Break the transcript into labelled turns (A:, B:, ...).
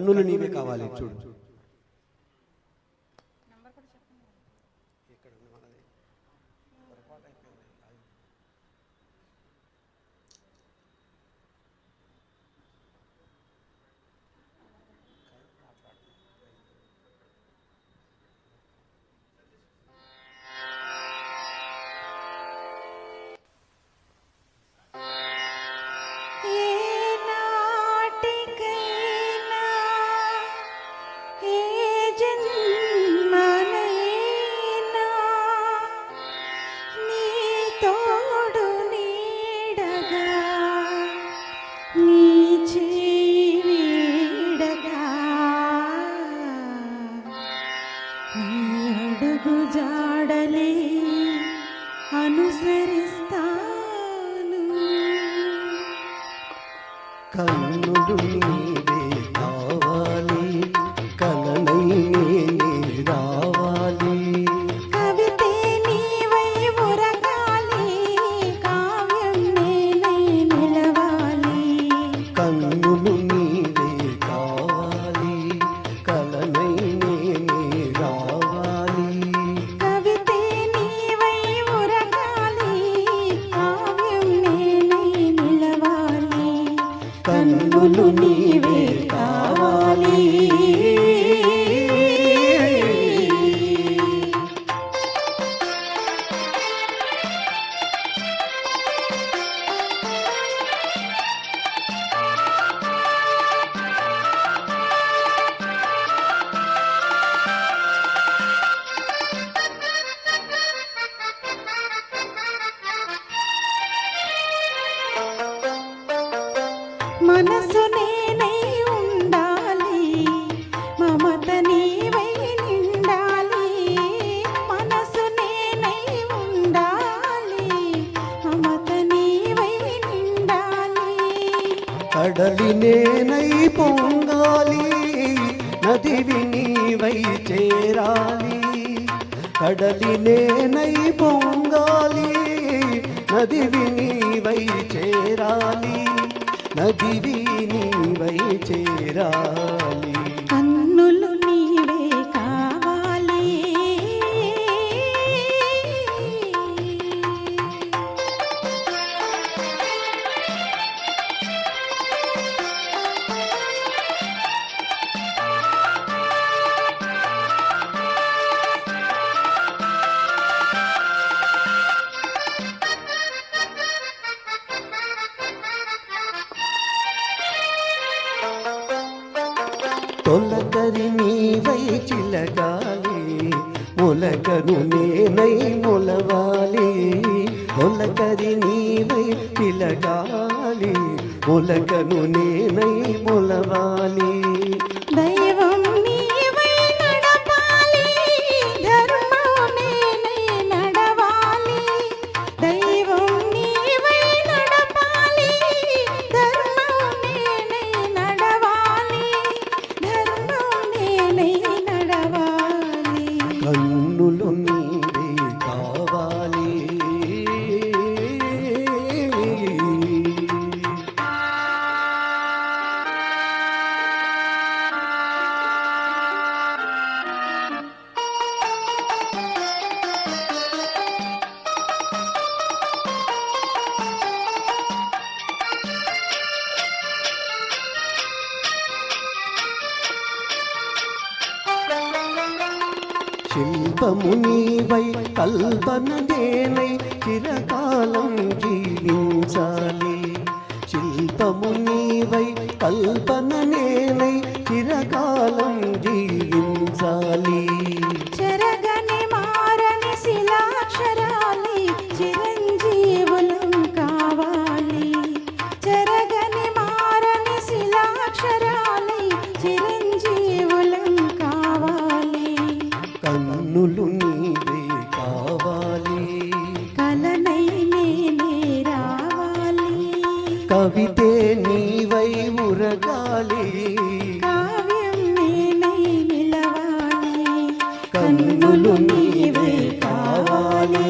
A: కన్నులు నీవే కావాలి చూడు.
B: అనుసరిస్తాను.
A: కన్నుడు నీవే కన్నులు నీవే
B: మనసు నేనై ఉండాలి. మమత నీవై నిండాలి. మనసు నేనై ఉండాలి. మమత నీవై నిండాలి.
A: కడలి నేనై పొంగాలి నదివి నీవై చేరాలి. కడలి నేనై పొంగాలి నదివి నీవై చేరాలి. నదివి నీవై చేరాలి. తొలకరి నీవై చిలగాలి మొలకను నేనై మొలవాలి. మొలకరి నీవై చిలగాలి మొలకను నేనై మొలవాలి.
B: శిల్పము నీవై కల్పన నేనై
A: చిరకాలం జీవించాలి. శిల్పము నీవై కల్పన నేనై చిరకాలం జీవించాలి. కవితే నీవై ఉరగాలి కావ్యం నేనై నిలవాలి. కన్నులు నీవే కావాలి.